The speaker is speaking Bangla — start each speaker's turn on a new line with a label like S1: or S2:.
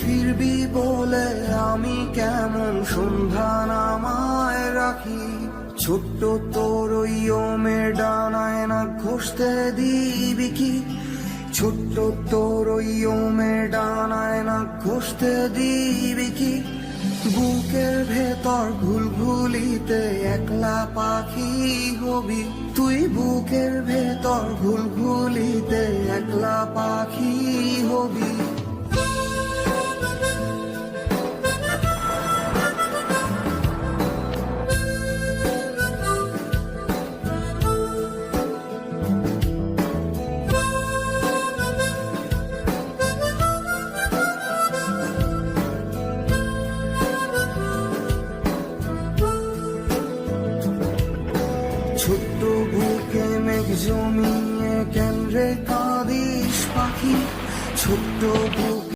S1: ফিরবি বলে আমি কেমন সন্ধ্যা নামায় রাখি। ছোট্ট তোর ওই ওমের ডানায় না ঘষতে দিবি কি? ছোট্ট তোর ওই ওমের ডানায় না ঘষতে দিবি কি? বুকের ভেতর ঘুলঘুলিতে একলা পাখি হবি। তুই বুকের ভেতর ঘুলঘুলিতে একলা পাখি হবি। ছোট্ট বুকে মেঘ জমিয়ে কেন রে পাখি? ছোট্ট বুকে